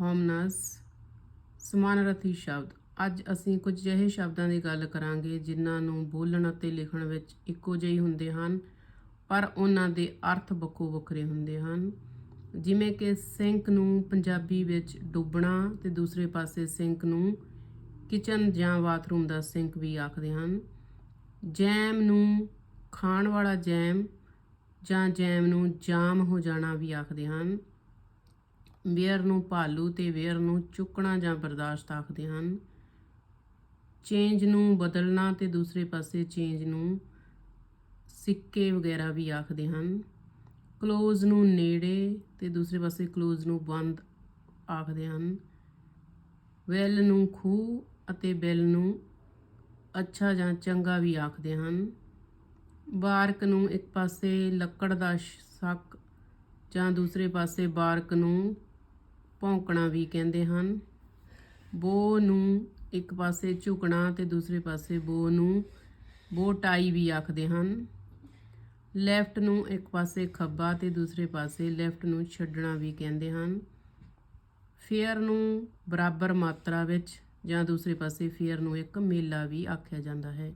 ਹੋਮਨਸ ਸਮਾਨਰਥੀ ਸ਼ਬਦ। ਅੱਜ ਅਸੀਂ ਕੁਝ ਅਜਿਹੇ ਸ਼ਬਦਾਂ ਦੀ ਗੱਲ ਕਰਾਂਗੇ, ਜਿਨ੍ਹਾਂ ਨੂੰ ਬੋਲਣ ਅਤੇ ਲਿਖਣ ਵਿੱਚ ਇੱਕੋ ਜਿਹੇ ਹੁੰਦੇ ਹਨ, ਪਰ ਉਹਨਾਂ ਦੇ ਅਰਥ ਵੱਖੋ ਵੱਖਰੇ ਹੁੰਦੇ ਹਨ। ਜਿਵੇਂ ਕਿ ਸਿੰਕ ਨੂੰ ਪੰਜਾਬੀ ਵਿੱਚ ਡੁੱਬਣਾ ਤੇ ਦੂਸਰੇ ਪਾਸੇ ਸਿੰਕ ਨੂੰ ਕਿਚਨ ਜਾਂ ਬਾਥਰੂਮ ਦਾ ਸਿੰਕ ਵੀ ਆਖਦੇ ਹਨ। ਜੈਮ ਨੂੰ ਖਾਣ ਵਾਲਾ ਜੈਮ ਜਾਂ ਜੈਮ ਨੂੰ ਜਾਮ ਹੋ ਜਾਣਾ ਵੀ ਆਖਦੇ ਹਨ। ਬੇਅਰ ਨੂੰ ਭਾਲੂ ਤੇ ਵੇਅਰ ਨੂੰ ਚੁੱਕਣਾ ਜਾਂ ਬਰਦਾਸ਼ਤ ਆਖਦੇ ਹਨ। ਚੇਂਜ ਨੂੰ ਬਦਲਣਾ ਤੇ ਦੂਸਰੇ ਪਾਸੇ ਚੇਂਜ ਨੂੰ ਸਿੱਕੇ ਵਗੈਰਾ ਵੀ ਆਖਦੇ ਹਨ। ਕਲੋਜ਼ ਨੂੰ ਨੇੜੇ ਤੇ ਦੂਸਰੇ ਪਾਸੇ ਕਲੋਜ਼ ਨੂੰ ਬੰਦ ਆਖਦੇ ਹਨ। ਵੈਲ ਨੂੰ ਖੂਹ ਅਤੇ ਬੈਲ ਨੂੰ ਅੱਛਾ ਜਾਂ ਚੰਗਾ ਵੀ ਆਖਦੇ ਹਨ। ਬਾਰਕ ਨੂੰ ਇੱਕ ਪਾਸੇ ਲੱਕੜ ਦਾ ਸ਼ੱਕ ਜਾਂ ਦੂਸਰੇ ਪਾਸੇ ਬਾਰਕ ਨੂੰ ਭੌਂਕਣਾ ਵੀ ਕਹਿੰਦੇ ਹਨ। ਬੋ ਨੂੰ ਇੱਕ ਪਾਸੇ ਝੁਕਣਾ ਤੇ ਦੂਸਰੇ ਪਾਸੇ ਬੋ ਨੂੰ ਬੋ ਟਾਈ ਵੀ ਆਖਦੇ ਹਨ। ਲੈਫਟ ਨੂੰ ਇੱਕ ਪਾਸੇ ਖੱਬਾ ਤੇ ਦੂਸਰੇ ਪਾਸੇ ਲੈਫਟ ਨੂੰ ਛੱਡਣਾ ਵੀ ਕਹਿੰਦੇ ਹਨ। ਫੇਅਰ ਨੂੰ ਬਰਾਬਰ ਮਾਤਰਾ ਵਿੱਚ ਜਾਂ ਦੂਸਰੇ ਪਾਸੇ ਫੇਅਰ ਨੂੰ ਇੱਕ ਮੇਲਾ ਵੀ ਆਖਿਆ ਜਾਂਦਾ ਹੈ।